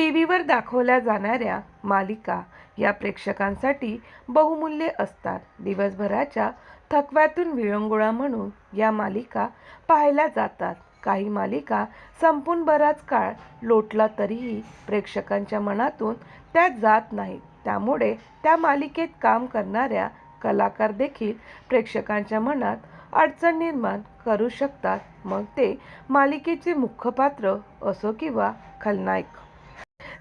T व्हीवर दाखवल्या जाणाऱ्या मालिका या प्रेक्षकांसाठी बहुमूल्य असतात. दिवसभराच्या थकव्यातून विळंगुळा म्हणून या मालिका पाहायल्या जातात. काही मालिका संपून बराच काळ लोटला तरीही प्रेक्षकांच्या मनातून त्या जात नाहीत. त्यामुळे त्या मालिकेत काम करणाऱ्या कलाकार देखील प्रेक्षकांच्या मनात अडचण निर्माण करू शकतात. मग ते मालिकेचे मुख्य पात्र असो किंवा खलनायक.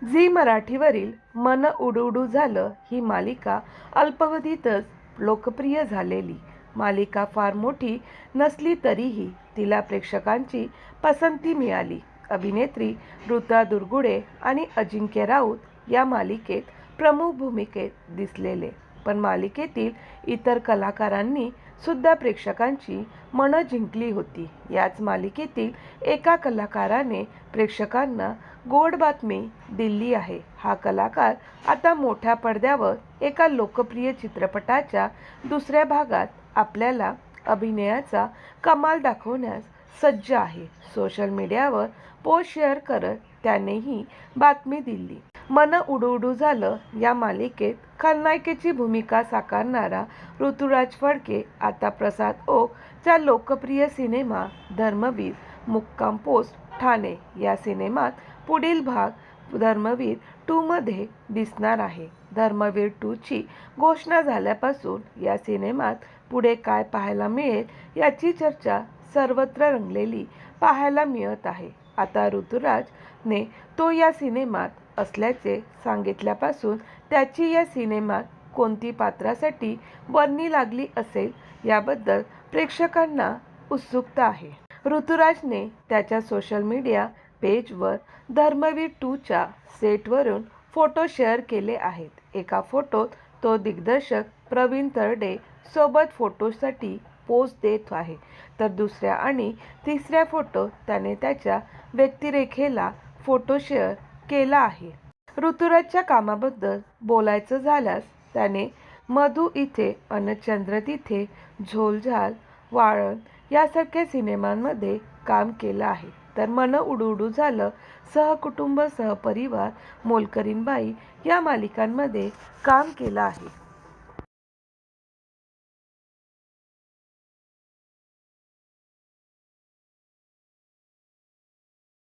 झी मराठीवरील मन उडूडू झालं ही मालिका अल्पावधीतच लोकप्रिय झालेली. मालिका फार मोठी नसली तरीही तिला प्रेक्षकांची पसंती मिळाली. अभिनेत्री ऋता दुर्गुडे आणि अजिंक्य राऊत या मालिकेत प्रमुख भूमिकेत दिसलेले. पण मालिकेतील इतर कलाकारांनी सुद्धा प्रेक्षकांची मनं जिंकली होती. याच मालिकेतील एका कलाकाराने प्रेक्षकांना गोड बातमी दिल्ली आहे. हा कलाकार आता मोठ्या पडद्यावर एका लोकप्रिय चित्रपटाच्या दुसऱ्या भागात आपल्याला अभिनयाचा कमाल दाखवण्यास सज्ज आहे. सोशल मीडियावर पोस्ट शेअर करत त्यानेही बातमी दिली. मन उडूउडू झालं या मालिकेत खलनायिकेची भूमिका साकारणारा ऋतुराज फडके आता प्रसाद ओकच्या लोकप्रिय सिनेमा धर्मवीर मुक्काम पोस्ट ठाणे या सिनेमात पुढील भाग धर्मवीर टूमध्ये दिसणार आहे. धर्मवीर टूची घोषणा झाल्यापासून या सिनेमात पुढे काय पाहायला मिळेल याची चर्चा सर्वत्र रंगलेली पाहायला मिळत आहे. आता ऋतुराजने तो या सिनेमात असल्याचे सांगितल्यापासून त्याची या सिनेमात कोणती पात्रासाठी वर्णी लागली असेल याबद्दल प्रेक्षकांना उत्सुकता आहे. ऋतुराजने त्याच्या सोशल मीडिया पेजवर धर्मवीर टूच्या सेटवरून फोटो शेअर केले आहेत. एका फोटोत तो दिग्दर्शक प्रवीण तरडे सोबत फोटोसाठी पोज देत आहे. तर दुसऱ्या आणि तिसऱ्या फोटो त्याने त्याच्या व्यक्तिरेखेला फोटो शेअर केला आहे. ऋतुराजच्या कामाबद्दल बोलायचं झाल्यास त्याने मधू इथे अन चंद्र तिथे झोलझाल वाळण यासारख्या सिनेमांमध्ये काम केलं आहे. तर मन उडूडू झालं. सहकुटुंब सहपरिवार मोलकरीणबाई या मालिकांमध्ये काम केलं आहे.